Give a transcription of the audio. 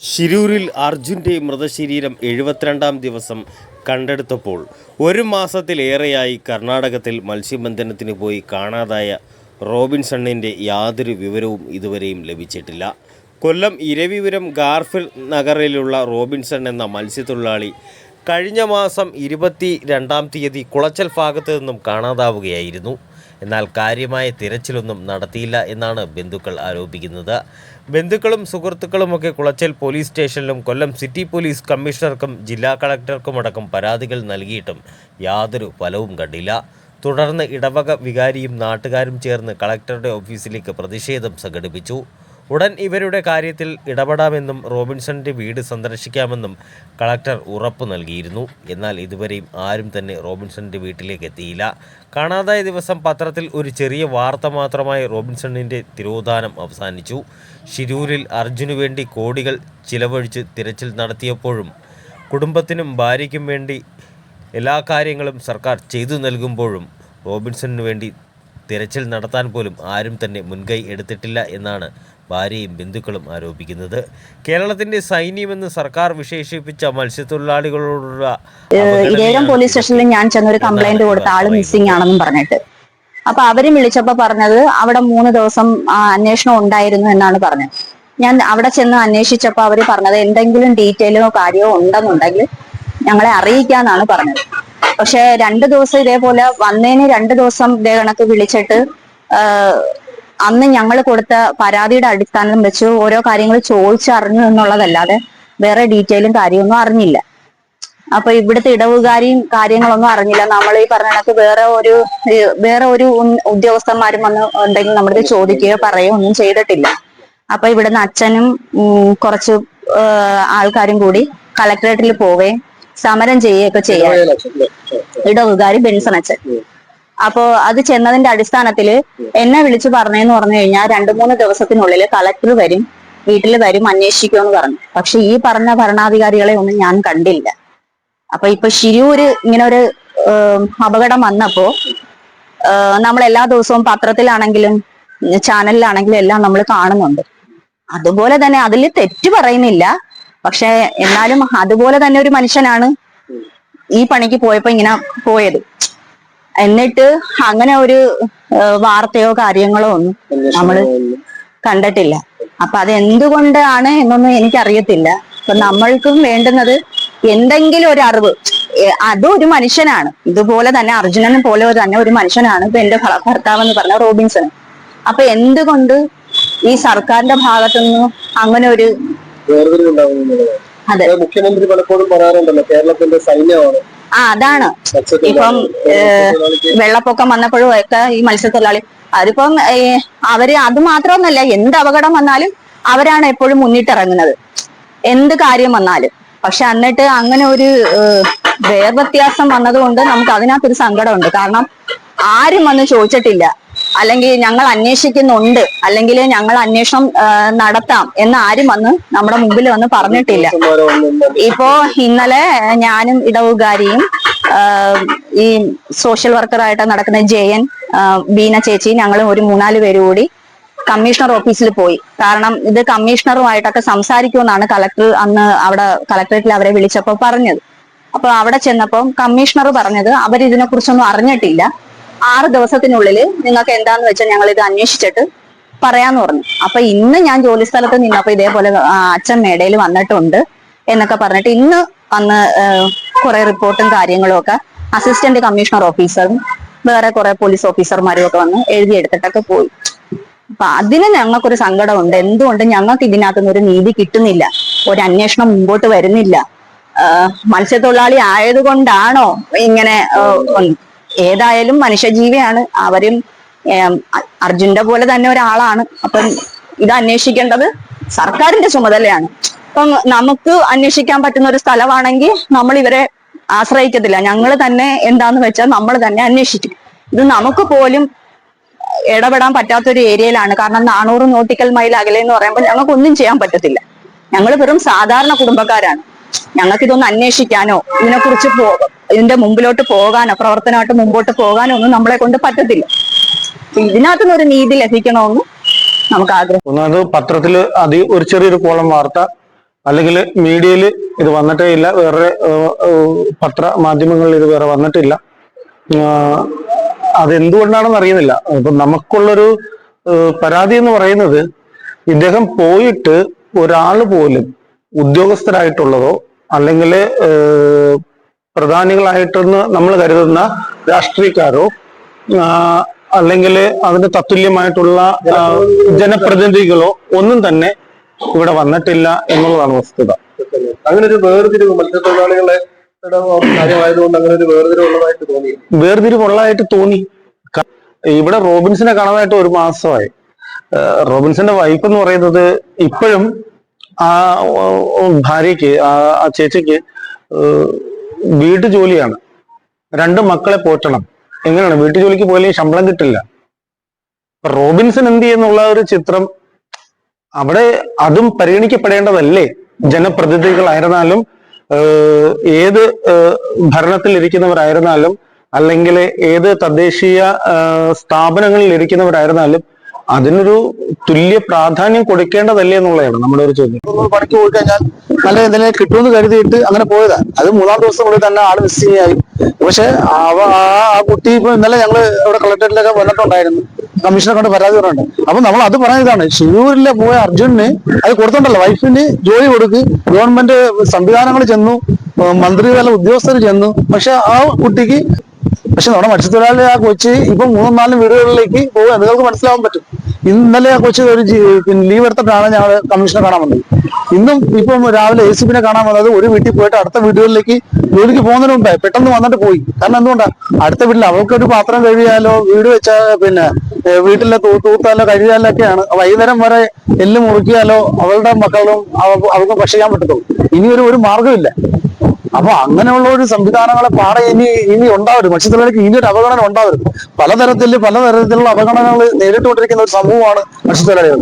ശിരൂരിൽ അർജുന്റെ മൃതശരീരം എഴുപത്തിരണ്ടാം ദിവസം കണ്ടെടുത്തപ്പോൾ ഒരു മാസത്തിലേറെയായി കർണാടകത്തിൽ മത്സ്യബന്ധനത്തിന് പോയി കാണാതായ റോബിൻസണ്ണിന്റെ യാതൊരു വിവരവും ഇതുവരെയും ലഭിച്ചിട്ടില്ല. കൊല്ലം ഇരവിപുരം ഗാർഫിൽ നഗറിലുള്ള റോബിൻസൺ എന്ന മത്സ്യത്തൊഴിലാളി കഴിഞ്ഞ മാസം ഇരുപത്തി രണ്ടാം തീയതി കുളച്ചൽ ഭാഗത്തു നിന്നും കാണാതാവുകയായിരുന്നു. എന്നാൽ കാര്യമായ തിരച്ചിലൊന്നും നടത്തിയില്ല എന്നാണ് ബന്ധുക്കൾ ആരോപിക്കുന്നത്. ബന്ധുക്കളും സുഹൃത്തുക്കളുമൊക്കെ കുളച്ചൽ പോലീസ് സ്റ്റേഷനിലും കൊല്ലം സിറ്റി പോലീസ് കമ്മീഷണർക്കും ജില്ലാ കളക്ടർക്കുമടക്കം പരാതികൾ നൽകിയിട്ടും യാതൊരു ഫലവും കണ്ടില്ല. തുടർന്ന് ഇടവക വികാരിയും നാട്ടുകാരും ചേർന്ന് കളക്ടറുടെ ഓഫീസിലേക്ക് പ്രതിഷേധം സംഘടിപ്പിച്ചു. ഉടൻ ഇവരുടെ കാര്യത്തിൽ ഇടപെടാമെന്നും റോബിൻസന്റെ വീട് സന്ദർശിക്കാമെന്നും കളക്ടർ ഉറപ്പു നൽകിയിരുന്നു. എന്നാൽ ഇതുവരെയും ആരും തന്നെ റോബിൻസന്റെ വീട്ടിലേക്ക് എത്തിയില്ല. കാണാതായ ദിവസം പത്രത്തിൽ ഒരു ചെറിയ വാർത്ത മാത്രമായി റോബിൻസണിന്റെ തിരോധാനം അവസാനിച്ചു. ഷിരൂരിൽ അർജുനു വേണ്ടി കോടികൾ ചിലവഴിച്ച് തിരച്ചിൽ നടത്തിയപ്പോഴും കുടുംബത്തിനും ഭാര്യയ്ക്കും വേണ്ടി എല്ലാ കാര്യങ്ങളും സർക്കാർ ചെയ്തു നൽകുമ്പോഴും റോബിൻസണിന് വേണ്ടി തിരച്ചിൽ നടത്താൻ പോലും ആരും തന്നെ മുൻകൈ എടുത്തിട്ടില്ല എന്നാണ് ഭാര്യയും ബന്ധുക്കളും ആരോപിക്കുന്നത്. കേരളത്തിന്റെ സൈന്യമെന്ന് സർക്കാർ വിശേഷിപ്പിച്ച മത്സ്യത്തൊഴിലാളികളോടുള്ള ഇരേരം പോലീസ് സ്റ്റേഷനിൽ ഞാൻ ചെന്നൊരു കംപ്ലൈന്റ് കൊടുത്ത ആൾ മിസ്സിംഗ് ആണെന്നും പറഞ്ഞിട്ട്. അപ്പൊ അവരും വിളിച്ചപ്പോ പറഞ്ഞത് അവിടെ മൂന്ന് ദിവസം അന്വേഷണം ഉണ്ടായിരുന്നു എന്നാണ് പറഞ്ഞത്. ഞാൻ അവിടെ ചെന്ന് അന്വേഷിച്ചപ്പോ അവർ പറഞ്ഞത് എന്തെങ്കിലും ഡീറ്റെയിലോ കാര്യമോ ഉണ്ടെന്നുണ്ടെങ്കിൽ ഞങ്ങളെ അറിയിക്കാന്നാണ് പറഞ്ഞത്. പക്ഷെ രണ്ടു ദിവസം ഇതേപോലെ വന്നതിന് രണ്ടു ദിവസം ഇതേ കണക്ക് വിളിച്ചിട്ട് അന്ന് ഞങ്ങൾ കൊടുത്ത പരാതിയുടെ അടിസ്ഥാനം വെച്ച് ഓരോ കാര്യങ്ങൾ ചോദിച്ചറിഞ്ഞു എന്നുള്ളതല്ലാതെ വേറെ ഡീറ്റെയിലും കാര്യമൊന്നും അറിഞ്ഞില്ല. അപ്പൊ ഇവിടുത്തെ ഇടവുകാരിയും കാര്യങ്ങളൊന്നും അറിഞ്ഞില്ല. നമ്മൾ ഈ പറഞ്ഞ കണക്ക് വേറെ ഒരു വേറെ ഒരു ഉദ്യോഗസ്ഥന്മാരും വന്ന് ഉണ്ടെങ്കിൽ നമ്മുടെ ചോദിക്കുകയോ പറയുകയോ ഒന്നും ചെയ്തിട്ടില്ല. അപ്പൊ ഇവിടുന്ന് അച്ഛനും കുറച്ച് ആൾക്കാരും കൂടി കളക്ടറേറ്റിൽ പോവുകയും സമരം ചെയ്യുകയൊക്കെ ചെയ്യാം ഇടവുകാരി ബെൻസൺ അച്ഛൻ. അപ്പോ അത് ചെന്നതിന്റെ അടിസ്ഥാനത്തിൽ എന്നെ വിളിച്ചു പറഞ്ഞെന്ന് പറഞ്ഞു കഴിഞ്ഞാൽ രണ്ടു മൂന്ന് ദിവസത്തിനുള്ളിൽ കളക്ടർ വരും വീട്ടിൽ വരും അന്വേഷിക്കുമെന്ന് പറഞ്ഞു. പക്ഷെ ഈ പറഞ്ഞ ഭരണാധികാരികളെ ഒന്നും ഞാൻ കണ്ടില്ല. അപ്പൊ ഇപ്പൊ ശിരൂര് ഇങ്ങനെ ഒരു അപകടം വന്നപ്പോ നമ്മൾ എല്ലാ ദിവസവും പത്രത്തിലാണെങ്കിലും ചാനലിലാണെങ്കിലും എല്ലാം നമ്മൾ കാണുന്നുണ്ട്. അതുപോലെ തന്നെ അതിൽ തെറ്റ് പറയുന്നില്ല. പക്ഷെ എന്നാലും അതുപോലെ തന്നെ ഒരു മനുഷ്യനാണ് ഈ പണിക്ക് പോയപ്പോ ഇങ്ങനെ പോയത്. എന്നിട്ട് അങ്ങനെ ഒരു വാർത്തയോ കാര്യങ്ങളോ ഒന്നും നമ്മൾ കണ്ടിട്ടില്ല. അപ്പൊ അത് എന്തുകൊണ്ടാണ് എന്നൊന്നും എനിക്കറിയത്തില്ല. അപ്പൊ നമ്മൾക്കും വേണ്ടുന്നത് എന്തെങ്കിലും ഒരു അറിവ്. അതും ഒരു മനുഷ്യനാണ്. ഇതുപോലെ തന്നെ അർജുനനെ പോലെ തന്നെ ഒരു മനുഷ്യനാണ് ഇപ്പൊ എന്റെ ഭർത്താവ് എന്ന് പറഞ്ഞ റോബിൻസൺ അപ്പൊ എന്തുകൊണ്ട് ഈ സർക്കാരിന്റെ ഭാഗത്തുനിന്ന് അങ്ങനെ ഒരു അത്. മുഖ്യമന്ത്രി പലപ്പോഴും പറയാറുണ്ടല്ലോ കേരളത്തിന്റെ സൈന്യമാണ് ആ അതാണ്. ഇപ്പം വെള്ളപ്പൊക്കം വന്നപ്പോഴും ഒക്കെ ഈ മത്സ്യത്തൊഴിലാളി അതിപ്പം അവർ അത് മാത്രമൊന്നല്ല എന്ത് അപകടം വന്നാലും അവരാണ് എപ്പോഴും മുന്നിട്ടിറങ്ങുന്നത്. എന്ത് കാര്യം വന്നാലും. പക്ഷെ എന്നിട്ട് അങ്ങനെ ഒരു വേർവ്യത്യാസം വന്നതുകൊണ്ട് നമുക്ക് അതിനകത്തൊരു സങ്കടമുണ്ട്. കാരണം ആരും വന്ന് ചോദിച്ചിട്ടില്ല. അല്ലെങ്കിൽ ഞങ്ങൾ അന്വേഷിക്കുന്നുണ്ട് അല്ലെങ്കിൽ ഞങ്ങൾ അന്വേഷണം നടത്താം എന്ന് ആരും വന്ന് നമ്മുടെ മുമ്പിൽ വന്ന് പറഞ്ഞിട്ടില്ല. ഇപ്പോ ഇന്നലെ ഞാനും ഇടവുകാരിയും ഈ സോഷ്യൽ വർക്കറായിട്ട് നടക്കുന്ന ജയൻ ബീന ചേച്ചി ഞങ്ങൾ ഒരു മൂന്നാൽ പേര് കൂടി കമ്മീഷണർ ഓഫീസിൽ പോയി. കാരണം ഇത് കമ്മീഷണറുമായിട്ടൊക്കെ സംസാരിക്കുമെന്നാണ് കളക്ടർ അന്ന് അവിടെ കളക്ടറേറ്റിൽ അവരെ വിളിച്ചപ്പോൾ പറഞ്ഞത്. അപ്പൊ അവിടെ ചെന്നപ്പോൾ കമ്മീഷണർ പറഞ്ഞത് അവരിതിനെ കുറിച്ചൊന്നും അറിഞ്ഞിട്ടില്ല. ആറ് ദിവസത്തിനുള്ളിൽ നിങ്ങൾക്ക് എന്താന്ന് വെച്ചാൽ ഞങ്ങൾ ഇത് അന്വേഷിച്ചിട്ട് പറയാന്ന് പറഞ്ഞു. അപ്പൊ ഇന്ന് ഞാൻ ജോലി സ്ഥലത്ത് നിന്നപ്പോ ഇതേപോലെ അച്ഛൻ മേടയിൽ വന്നിട്ടുണ്ട് എന്നൊക്കെ പറഞ്ഞിട്ട് ഇന്ന് വന്ന് കുറെ റിപ്പോർട്ടും കാര്യങ്ങളും ഒക്കെ അസിസ്റ്റന്റ് കമ്മീഷണർ ഓഫീസറും വേറെ കുറെ പോലീസ് ഓഫീസർമാരും ഒക്കെ വന്ന് എഴുതിയെടുത്തിട്ടൊക്കെ പോയി. അപ്പൊ അതിന് ഞങ്ങൾക്കൊരു സങ്കടമുണ്ട്. എന്തുകൊണ്ട് ഞങ്ങൾക്ക് ഇതിനകത്തുനിന്ന് ഒരു നീതി കിട്ടുന്നില്ല? ഒരു അന്വേഷണം മുമ്പോട്ട് വരുന്നില്ല. മത്സ്യത്തൊഴിലാളി ആയതുകൊണ്ടാണോ ഇങ്ങനെ? ഏതായാലും മനുഷ്യജീവിയാണ്. അവരും അർജുന്റെ പോലെ തന്നെ ഒരാളാണ്. അപ്പം ഇത് അന്വേഷിക്കേണ്ടത് സർക്കാരിന്റെ ചുമതലയാണ്. അപ്പം നമുക്ക് അന്വേഷിക്കാൻ പറ്റുന്ന ഒരു സ്ഥലമാണെങ്കിൽ നമ്മൾ ഇവരെ ആശ്രയിക്കത്തില്ല. ഞങ്ങൾ തന്നെ എന്താന്ന് വെച്ചാൽ നമ്മൾ തന്നെ അന്വേഷിക്കും. ഇത് നമുക്ക് പോലും ഇടപെടാൻ പറ്റാത്ത ഒരു ഏരിയയിലാണ്. കാരണം നാനൂറ് നോട്ടിക്കൽ മൈൽ അകലെ എന്ന് പറയുമ്പോൾ ഞങ്ങൾക്ക് ഒന്നും ചെയ്യാൻ പറ്റത്തില്ല. ഞങ്ങൾ വെറും സാധാരണ കുടുംബക്കാരാണ്. ഞങ്ങൾക്ക് ഇതൊന്ന് അന്വേഷിക്കാനോ ഇതിനെക്കുറിച്ച് ഇതിന്റെ മുമ്പിലോട്ട് പോകാനോ പ്രവർത്തനമായിട്ട് മുമ്പോട്ട് പോകാനോ ഒന്നും നമ്മളെ കൊണ്ട് പറ്റത്തില്ല. അപ്പൊ ഇതിനകത്തുനിന്ന് ഒരു നീതി ലഭിക്കണമെന്ന് നമുക്ക് ആഗ്രഹം ഒന്നത് പത്രത്തിൽ അതി ഒരു ചെറിയൊരു കോളം വാർത്ത അല്ലെങ്കിൽ മീഡിയയിൽ ഇത് വന്നിട്ടേ ഇല്ല വേറെ പത്ര മാധ്യമങ്ങളിൽ ഇത് വേറെ വന്നിട്ടില്ല. അതെന്തുകൊണ്ടാണെന്ന് അറിയുന്നില്ല ഇപ്പൊ നമുക്കുള്ളൊരു പരാതി എന്ന് പറയുന്നത് ഇദ്ദേഹം പോയിട്ട് ഒരാൾ പോലും ഉദ്യോഗസ്ഥരായിട്ടുള്ളതോ അല്ലെങ്കിൽ പ്രധാനികളായിട്ടെന്ന് നമ്മൾ കരുതുന്ന രാഷ്ട്രീയക്കാരോ അല്ലെങ്കിൽ അതിന് തത്തുല്യമായിട്ടുള്ള ജനപ്രതിനിധികളോ ഒന്നും തന്നെ ഇവിടെ വന്നിട്ടില്ല എന്നുള്ളതാണ് വസ്തുത. അങ്ങനെ ഒരു വേർതിരിവ് മത്സ്യത്തൊഴിലാളികളെ വേർതിരിവുള്ളതായിട്ട് തോന്നി. ഇവിടെ റോബിൻസിനെ കാണാനായിട്ട് ഒരു മാസമായി. റോബിൻസിന്റെ വൈഫ് എന്ന് പറയുന്നത് ഇപ്പോഴും ആ ഭാര്യയ്ക്ക് ആ ചേച്ചിക്ക് വീട്ടു ജോലിയാണ് രണ്ട് മക്കളെ പോറ്റണം. എങ്ങനെയാണ്? വീട്ടു ജോലിക്ക് പോയാലും ശമ്പളം കിട്ടില്ല. റോബിൻസൺ എന്ത് ചെയ്യുന്നുള്ള ഒരു ചിത്രം അവിടെ അതും പരിഗണിക്കപ്പെടേണ്ടതല്ലേ? ജനപ്രതിനിധികളായിരുന്നാലും ഏത് ഭരണത്തിൽ ഇരിക്കുന്നവരായിരുന്നാലും അല്ലെങ്കിൽ ഏത് തദ്ദേശീയ സ്ഥാപനങ്ങളിൽ ഇരിക്കുന്നവരായിരുന്നാലും അതിനൊരു തുല്യ പ്രാധാന്യം കൊടുക്കേണ്ടതല്ലേ എന്നുള്ളതാണ് നമ്മുടെ ഒരു ചോദ്യം. പണിക്ക് പോയി കഴിഞ്ഞാൽ നല്ല എന്തെങ്കിലും കിട്ടുമെന്ന് കരുതിയിട്ട് അങ്ങനെ പോയതാ. അത് മൂന്നാം ദിവസം കൂടി തന്നെ ആൾ മിസ്സിംഗ് ആയി പക്ഷെ ആ കുട്ടി ഇപ്പൊ ഇന്നലെ ഞങ്ങൾ ഇവിടെ കളക്ടറേറ്റിലൊക്കെ വന്നിട്ടുണ്ടായിരുന്നു. കമ്മീഷനെ കൊണ്ട് പരാതി പറഞ്ഞിട്ടുണ്ട്. അപ്പൊ നമ്മൾ അത് പറഞ്ഞതാണ് ഷിരൂരിലെ പോയ അർജുനന് അത് കൊടുത്തിട്ടുണ്ടല്ലോ. വൈഫിന് ജോലി കൊടുക്ക്. ഗവൺമെന്റ് സംവിധാനങ്ങൾ ചെന്നു. മന്ത്രി മന്ത്രിതല ഉദ്യോഗസ്ഥർ ചെന്നു. പക്ഷെ ആ കുട്ടിക്ക് പക്ഷെ നമ്മുടെ മത്സ്യത്തൊഴിലാളി ആ കൊച്ചി ഇപ്പൊ മൂന്നും നാലും വീടുകളിലേക്ക് പോകുക നിങ്ങൾക്ക് മനസ്സിലാവാൻ പറ്റും. ഇന്നലെ ആ കൊച്ചി ഒരു ലീവ് എടുത്തിട്ടാണ് ഞങ്ങൾ കമ്മീഷനെ കാണാൻ വന്നത്. ഇന്നും ഇപ്പം രാവിലെ എ സി പിന്നെ കാണാൻ വന്നത് ഒരു വീട്ടിൽ പോയിട്ട് അടുത്ത വീടുകളിലേക്ക് ജോലിക്ക് പോകുന്നതിന് മുമ്പേ പെട്ടെന്ന് വന്നിട്ട് പോയി. കാരണം എന്തുകൊണ്ടാ? അടുത്ത വീട്ടിൽ അവൾക്കൊരു പാത്രം കഴുകിയാലോ വീട് വെച്ചാൽ പിന്നെ വീട്ടിലെ തൂത്താലോ കഴുകിയാലോ ഒക്കെയാണ് വൈകുന്നേരം വരെ എല്ല് മുറിക്കിയാലോ അവളുടെ മക്കളും അവ- അവർക്ക് ഭക്ഷിക്കാൻ പറ്റത്തുള്ളൂ. ഇനി ഒരു ഒരു മാർഗമില്ല. അപ്പൊ അങ്ങനെയുള്ള ഒരു സംവിധാനങ്ങളെ പാടെ ഇനി ഇനി ഉണ്ടാവരുത്. മത്സ്യത്തൊഴിലാളിക്ക് ഇനി ഒരു അവഗണന ഉണ്ടാവരുത്. പലതരത്തിൽ പലതരത്തിലുള്ള അവഗണനകൾ നേരിട്ടുകൊണ്ടിരിക്കുന്ന ഒരു സമൂഹമാണ് മത്സ്യത്തൊഴിലാളികൾ